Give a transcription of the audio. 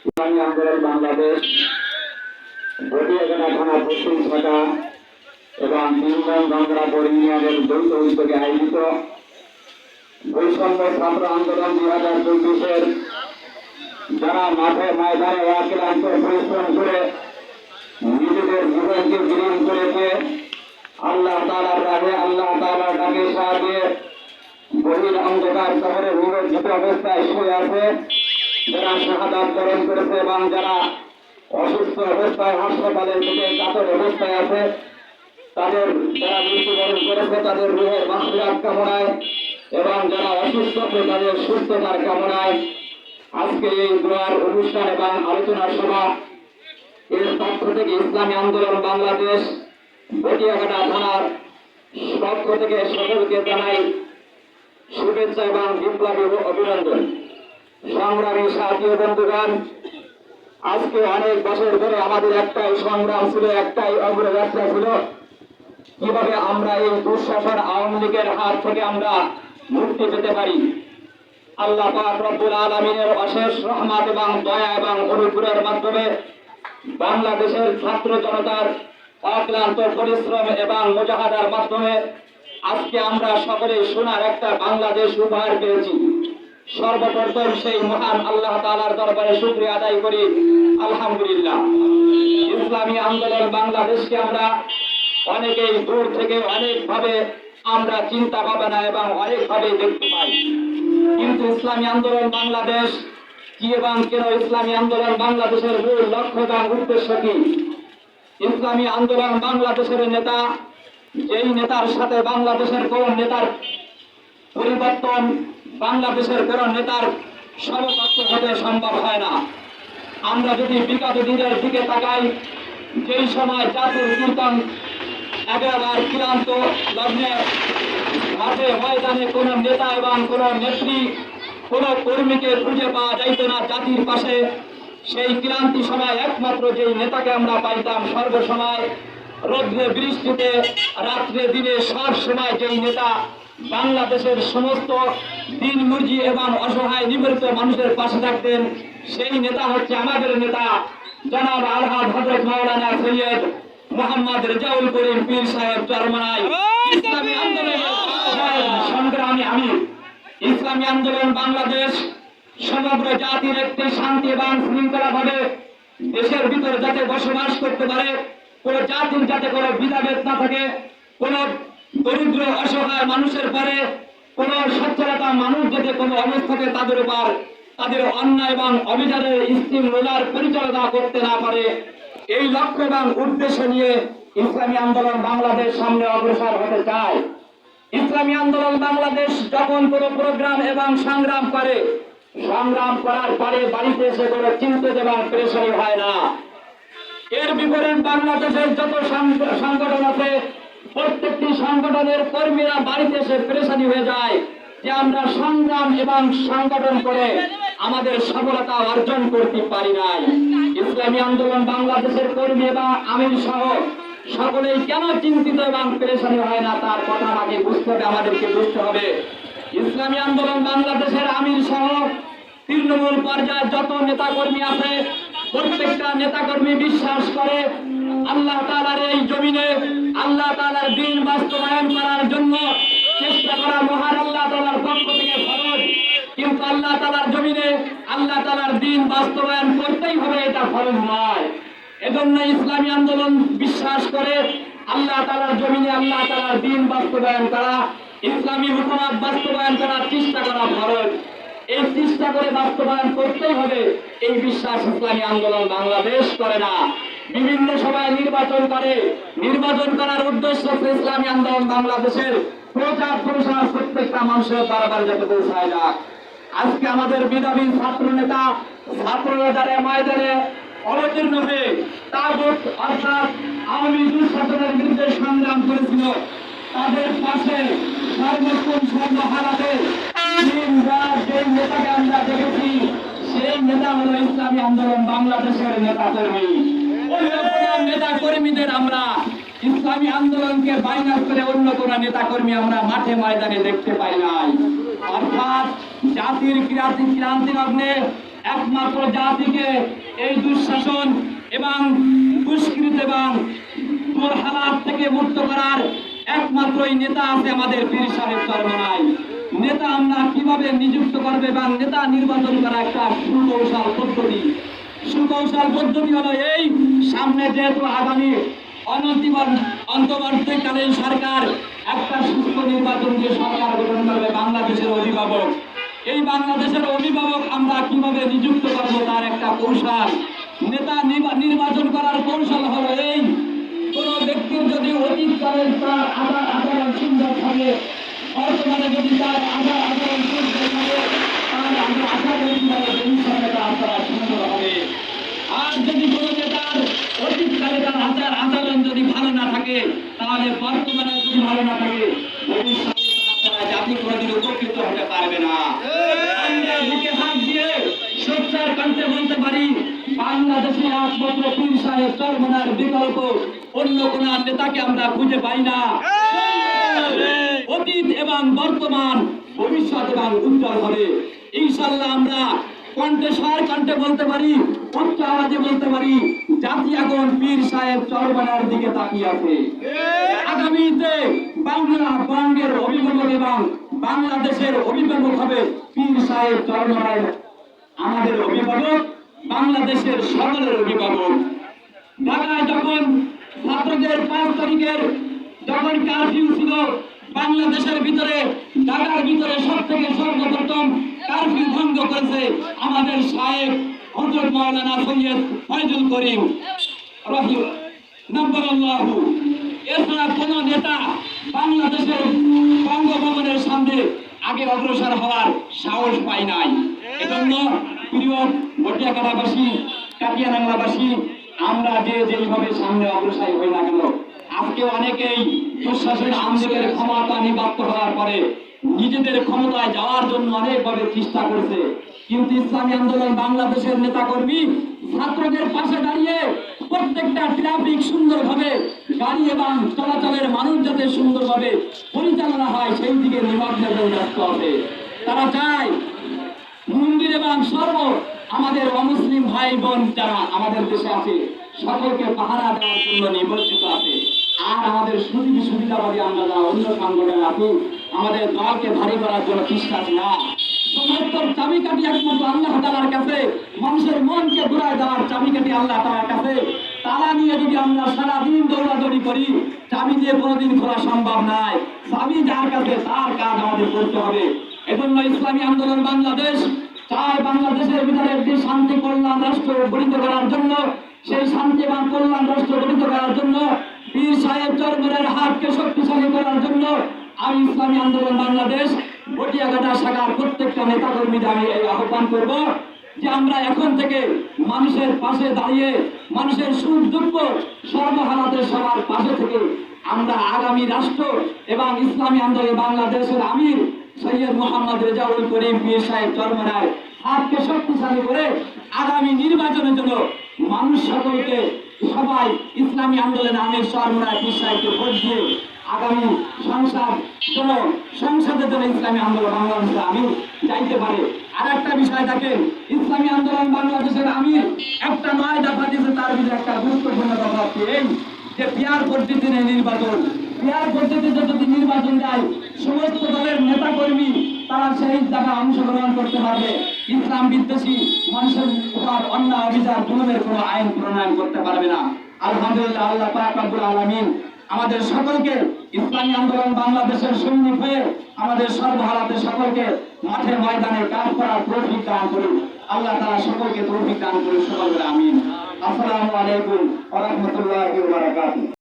ইসলামী আন্দোলন বাংলাদেশ গটিয়াখানা থানা পশ্চিম শাখা এবং তিনজন গঙ্গরাপুর ইউনিয়নের যৌথ উদ্যোগে আয়োজিত বৈষম্য ছাত্র আন্দোলন দুই হাজার চব্বিশের নিজেদের জীবনকে বিলীন করেছে আল্লাহ রাহে আল্লাহ ডাকে সাহায্যে বহির অন্ধকার শহরে অবস্থায় শুয়ে আছে। যারা শাহাদাত বরণ করেছে এবং যারা অসুস্থ অবস্থায় হাসপাতালের দিকে কাতর অবস্থায় আছে, তাদের যারা মৃত্যুবরণ করেছে, তাদের রুহের মাসিরাত কামনায় এবং যারা অসুস্থ তাদের সুস্থতার কামনায় আজকে এই দোয়ার অনুষ্ঠান এবং আলোচনা সভা এর পক্ষ থেকে ইসলামী আন্দোলন বাংলাদেশ বটিয়াঘাটা থানার পক্ষ থেকে সকলকে জানাই শুভেচ্ছা এবং বিপ্লবী অভিনন্দন। সংগ্রামী সাথী বন্ধুগণ, আজকে অনেক বছর ধরে আমাদের একটাই সংগ্রাম ছিল, একটাই অগ্রযাত্রা ছিল। কীভাবে আমরা এই দুঃশাসন আওয়ামী লীগের হাত থেকে আমরা মুক্তি পেতে পারি? আল্লাহ রব্বুল আলমিনের অশেষ রহমত এবং দয়া এবং অনুগ্রহের মাধ্যমে বাংলাদেশের ছাত্র জনতার অক্লান্ত পরিশ্রম এবং মুজাহাদার মাধ্যমে আজকে আমরা সকলে সোনার একটা বাংলাদেশ উপহার পেয়েছি। সর্বপ্রথম সেই মহান আল্লাহ তালার দরবারে শুকরিয়া আদায় করি। আলহামদুলিল্লাহ। ইসলামী আন্দোলন বাংলাদেশকে আমরা অনেকেই দূর থেকে অনেকভাবে আমরা চিন্তা ভাবনা এবং অনেকভাবে দেখতে পাই। কিন্তু ইসলামী আন্দোলন বাংলাদেশ কি এবং কেন ইসলামী আন্দোলন বাংলাদেশের মূল লক্ষ্য এবং উদ্দেশ্য কি? ইসলামী আন্দোলন বাংলাদেশের নেতা, যেই নেতার সাথে বাংলাদেশের কোন নেতার পরিবর্তন বাংলাদেশের কোন নেতার সমকক্ষ হতে সম্ভব হয় না। আমরা যদি বিগত দিনের দিকে তাকাই, যেই সময় জাতির কীর্তন এগারোবার ক্লান্ত লগ্নে মাঠে ময়দানে কোন নেতা এবং কোন নেত্রী, কোন কর্মীকে খুঁজে পাওয়া যাইত না জাতির পাশে। সেই ক্লান্তি সময় একমাত্র যেই নেতাকে আমরা পাইতাম সর্বসময়। রৌদ্রে, বৃষ্টিতে, রাত্রে, দিনে সব সময় যেই নেতা বাংলাদেশের সমস্ত দিন মুরজি এবং অসহায় নিবৃত্ত মানুষের পাশে থাকতেন। সেই নেতা হচ্ছে আমাদের নেতা, জনাব আলহাদ হজরত মাওলানা সৈয়দ মোহাম্মদ রেজাউল করিম পীর সাহেব চরমানাই ইসলামী আন্দোলনের সংগ্রামী আমির ইসলামী আন্দোলন বাংলাদেশ সমগ্র জাতির একটি শান্তি এবং শৃঙ্খলা ভাবে দেশের ভিতরে যাতে বসবাস করতে পারে, কোন জাতির যাতে কোনো বিধাভেদ না থাকে, কোন দরিদ্র, অসহায় মানুষের পরে কোন সচ্ছলতা মানুষ যাতে কোনো অবস্থাতে তাদের উপর তাদের অন্যায় এবং অভিযানের স্টিম রোলার পরিচালনা করতে না পারে। এই লক্ষ্য এবং উদ্দেশ্য নিয়ে ইসলামী আন্দোলন বাংলাদেশ সামনে অগ্রসর হতে চায়। ইসলামী আন্দোলন বাংলাদেশ যখন কোনো প্রোগ্রাম এবং সংগ্রাম করে, সংগ্রাম করার পরে বাড়িতে এসে কোনো চিন্তিত এবং প্রেশারি হয় না। এর বিপরীত বাংলাদেশের যত সংগঠন আছে প্রত্যেকটি সংগঠনের কর্মীরা বাড়িতে এসে প্রেশানি হয়ে যায় যে আমরা সংগ্রাম এবং সংগঠন করে আমাদের সফলতা অর্জন করতে পারি নাই। ইসলামী আন্দোলন বাংলাদেশের কর্মী এবং আমির সহ সকলেই কেন চিন্তিত এবং পেরেশানি হয় না? তার কথা আমাকে বুঝতে হবে, আমাদেরকে বুঝতে হবে। ইসলামী আন্দোলন বাংলাদেশের আমির সহ তৃণমূল পর্যায়ে যত নেতাকর্মী আছে, প্রত্যেকটা নেতাকর্মী বিশ্বাস করে আল্লাহ তালার এই জমিনে আল্লাহ তালার দিন বাস্তবায়ন করার জন্য চেষ্টা করা মহান আল্লাহ তালার পক্ষ থেকে ফরজ। কিন্তু আল্লাহ তালার জমিনে আল্লাহ তালার দিন বাস্তবায়ন করতেই হবে, এটা ফরজ নয়। এজন্য ইসলামী আন্দোলন বিশ্বাস করে আল্লাহ তালার জমিনে আল্লাহ তালার দিন বাস্তবায়ন করা, ইসলামী হুকুমাত বাস্তবায়ন করার চেষ্টা করা ফরজ। এই চেষ্টা করে বাস্তবায়ন করতেই হবে, এই বিশ্বাস ইসলামী আন্দোলন বাংলাদেশ করে না। বিভিন্ন সময় নির্বাচন করে। নির্বাচন করার উদ্দেশ্য ইসলামী আন্দোলন বাংলাদেশের প্রচার প্রসার প্রত্যেকটা মানুষের বারবার যাতে পৌঁছায় যাক আজকে আমাদের বিধাবী ছাত্র নেতা, ছাত্র নেতারে ময়দানে অবতীর্ণ হয়ে তাগুত অর্থাৎ আওয়ামী দুঃশাসনের বিরুদ্ধে সংগ্রাম করেছিল। তাদের পাশে সর্বোত্তম সর্বহারাতে দিন রাত যেই নেতাকে আমরা দেখেছি, সেই নেতা হলো ইসলামী আন্দোলন বাংলাদেশের নেতা কর্মী। নেতা কর্মীদের আমরা ইসলামী আন্দোলনকে বাইনাস করে অন্য কোন নেতা আমরা মাঠে ময়দানে দেখতে পাই নাই। অর্থাৎ জাতির ক্রান্তি ক্রান্তি একমাত্র জাতিকে এই দুঃশাসন এবং দুষ্কৃত এবং দুর্হালাত থেকে মুক্ত করার একমাত্রই নেতা আছে আমাদের নেতা আমরা কীভাবে নিযুক্ত করবে এবং নেতা নির্বাচন করা একটা সুকৌশল পদ্ধতি? সুকৌশল পদ্ধতি হলো এই সামনে যেহেতু আগামী অন্তর্বর্তীকালীন সরকার একটা সুস্থ নির্বাচন দিয়ে সরকার গঠন করবে বাংলাদেশের অভিভাবক। এই বাংলাদেশের অভিভাবক আমরা কীভাবে নিযুক্ত করব তার একটা কৌশল। নেতা নির্বা- নির্বাচন করার কৌশল হলো এই। কোন ব্যক্তির যদি অতীতকালের তার আধার আচরণ সুন্দর থাকে, বর্তমানে যদি তার আধার আচরণ সুন্দর থাকে, তাহলে আমরা আশা যদি কোনো নেতার অতীতকালে তার আচার আচরণ যদি ভালো না থাকে, তাহলে বর্তমানে যদি ভালো না থাকে জাতি কোনোদিন উপকৃত হতে পারবে না। পাই না। অতীত এবং বর্তমান, ভবিষ্যৎ এবং ইনশাল্লাহ আমরা কণ্ঠে স্বর কণ্ঠে বলতে পারি উচ্চ আওয়াজে বলতে পারি, জাতি এখন পীর সাহেব দিকে তাকিয়ে আছে। আগামীতে বাংলা বঙ্গের অভিভাবক এবং বাংলাদেশের অভিভাবক হবে পীর সাহেব চরমনার আমাদের অভিভাবক, বাংলাদেশের সকলের অভিভাবক। ঢাকায় যখন ছাত্রদের পাঁচ তারিখের যখন কারফিউ ছিল, বাংলাদেশের ভিতরে, ঢাকার ভিতরে সব থেকে সর্বপ্রথম কারফিউ করেছে আমাদের সাহেব হজরত মাওলানা সৈয়দ ফয়জুল করিম রহিম। নম্বর আল্লাহু এছাড়া কোন নেতা বাংলাদেশের বঙ্গভবনের সামনে আগে অগ্রসর হওয়ার সাহস পায় নাই। এজন্য প্রিয় ভটিয়াকাটাবাসী কাটিয়ানাংলাবাসী আমরা যে যেইভাবে সামনে অগ্রসর হই না কেন, আজকে অনেকেই প্রশাসন আমলের ক্ষমতা নিবাপ্ত হওয়ার পরে নিজেদের ক্ষমতায় যাওয়ার জন্য অনেকভাবে চেষ্টা করেছে। কিন্তু ইসলামী আন্দোলন বাংলাদেশের নেতাকর্মী ছাত্রদের পাশে দাঁড়িয়ে প্রত্যেকটা ট্রাফিক সুন্দরভাবে গাড়ি এবং চলাচলের মানুষ যাতে সুন্দরভাবে পরিচালনা হয়, সেই দিকে নিমগ্ন হয়ে ব্যস্ত হবে। তারা চায় মন্দির এবং সর্ব আমাদের অমুসলিম ভাই বোন যারা আমাদের দেশে আছে, সকলকে পাহারা দেওয়ার জন্য নিবজ্জিত আছে। আর আমাদের সুবিধা সুবিধাবাদী আমরা যারা অন্য সংগঠনে আছি, আমাদের দলকে ভারী করার জন্য চেষ্টা না। সমস্ত চাবিকাঠি একমাত্র আল্লাহ তালার কাছে, মানুষের মনকে ঘুরায় দেওয়ার চাবিকাঠি আল্লাহ তালার কাছে। তালা নিয়ে যদি আমরা সারাদিন দৌড়াদৌড়ি করি, চাবি দিয়ে কোনোদিন খোলা সম্ভব নয় চাবি যার কাছে, তার কাজ আমাদের করতে হবে। এজন্য ইসলামী আন্দোলন বাংলাদেশ চায় বাংলাদেশের ভিতরে একটি শান্তি কল্যাণ রাষ্ট্র গঠিত করার জন্য। সেই শান্তি এবং কল্যাণ রাষ্ট্র গঠিত করার জন্য পীর সাহেব চরমনের হাতকে শক্তিশালী করার জন্য আমি ইসলামী আন্দোলন বাংলাদেশ বটিয়াঘাটা শাখার প্রত্যেকটা নেতাকর্মীদের আমি এই আহ্বান করব যে আমরা এখন থেকে মানুষের পাশে দাঁড়িয়ে, মানুষের সুখ দুঃখ সর্বহালাতে সবার পাশে থেকে আমরা আগামী রাষ্ট্র এবং ইসলামী আন্দোলন বাংলাদেশের আমির সৈয়দ মোহাম্মদ রেজাউল করিম পীর সাহেব চরমনায় হাতকে শক্তিশালী করে আগামী নির্বাচনের জন্য মানুষ সকলকে সবাই ইসলামী আন্দোলন আমির চরমনায় পীর সাহেবকে ভোট দিয়ে আগামী সংসদ যেন সংসদের জন্য ইসলামী আন্দোলন বাংলাদেশের আমির যাইতে পারে। আর একটা বিষয় দেখেন, ইসলামী আন্দোলন বাংলাদেশের আমির একটা নয় দফা দিয়েছে, তার ভিতরে একটা গুরুত্বপূর্ণ হচ্ছে এই যে পিয়ার পদ্ধতিতে নির্বাচন। পিয়ার পদ্ধতিতে যদি নির্বাচন যায়, সমস্ত দলের নেতা কর্মী তারা সেই জায়গায় অংশগ্রহণ করতে পারবে। ইসলাম বিদ্বেষী মানুষের উপর অন্য অভিযান কোনো আইন প্রণয়ন করতে পারবে না। আলহামদুলিল্লাহ, আল্লাহ পাক রব্বুল আলামিন আমাদের সকলকে ইসলামী আন্দোলন বাংলাদেশের সৈনিক হয়ে আমাদের সর্বহারাতে সকলকে মাঠে ময়দানে কাজ করার তৌফিক দান করুন। আল্লাহ তারা সকলকে তৌফিক দান করুন সকলকে। আমিন। আসসালামু আলাইকুম ওয়া